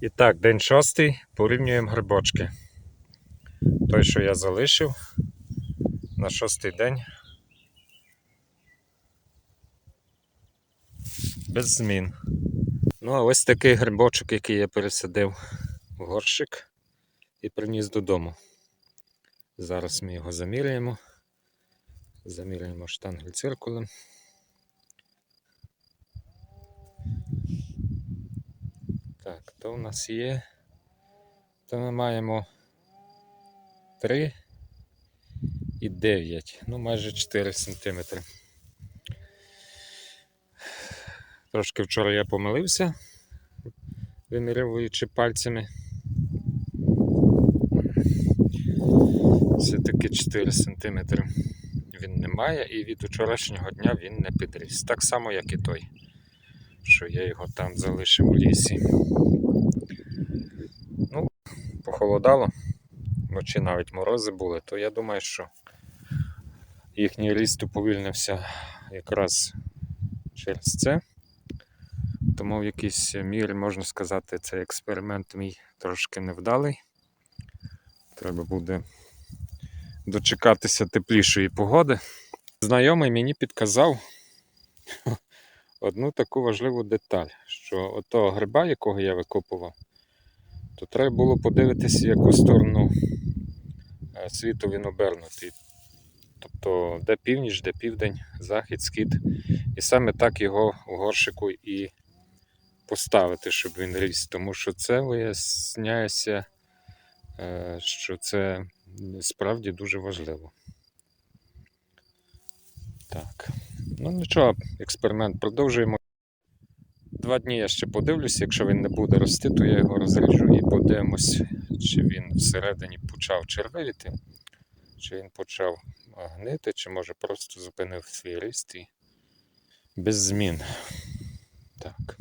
І так, день шостий, порівнюємо грибочки. Той, що я залишив на шостий день. Без змін. Ну, а ось такий грибочок, який я пересадив в горщик і приніс додому. Зараз ми його заміряємо. Заміряємо штангель циркулем. Так, то у нас є. То ми маємо 3 і 9, ну майже 4 см. Трошки вчора я помилився, вимірюючи пальцями. Все-таки 4 см він не має, і від вчорашнього дня він не підріс. Так само, як і той, що я його там залишив у лісі. Ну, похолодало, вночі навіть морози були, то я думаю, що їхній ріст уповільнився якраз через це. Тому в якійсь мірі можна сказати, цей експеримент мій трошки невдалий. Треба буде дочекатися теплішої погоди. Знайомий мені підказав одну таку важливу деталь, що отого гриба, якого я викопував, то треба було подивитися, в яку сторону е, світу він обернутий. Тобто, де північ, де південь, захід, схід. І саме так його у горшику і поставити, щоб він ріс. Тому що це виясняється, е, що це справді дуже важливо. Так. Ну нічого, експеримент продовжуємо. Два дні я ще подивлюся, якщо він не буде рости, то я його розріжу і подивимось, чи він всередині почав червивіти, чи він почав гнити, чи може просто зупинив свій ріст і без змін. Так.